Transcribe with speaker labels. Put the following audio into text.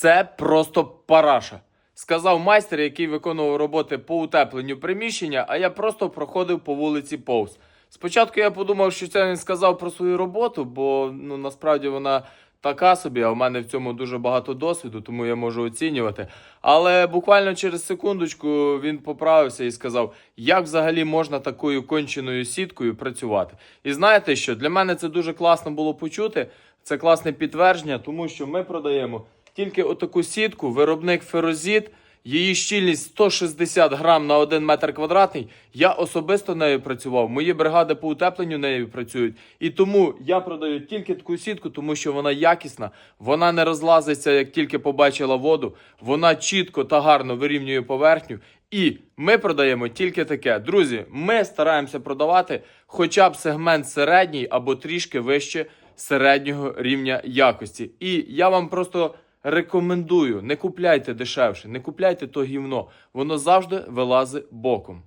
Speaker 1: Це просто параша. Сказав майстер, який виконував роботи по утепленню приміщення, а я просто проходив по вулиці повз. Спочатку я подумав, що це він сказав про свою роботу, бо ну насправді вона така собі, а в мене в цьому дуже багато досвіду, тому я можу оцінювати. Але буквально через секундочку він поправився і сказав, як взагалі можна такою конченою сіткою працювати. І знаєте що? Для мене це дуже класно було почути. Це класне підтвердження, тому що ми продаємо тільки отаку сітку, виробник Ферозіт. Її щільність 160 грам на 1 метр квадратний. Я особисто нею працював. Мої бригади по утепленню нею працюють. І тому я продаю тільки таку сітку, тому що вона якісна, вона не розлазиться, як тільки побачила воду. Вона чітко та гарно вирівнює поверхню. І ми продаємо тільки таке. Друзі, ми стараємося продавати хоча б сегмент середній або трішки вище середнього рівня якості. І я вам просто рекомендую: не купляйте дешевше, не купляйте то гівно. Воно завжди вилазить боком.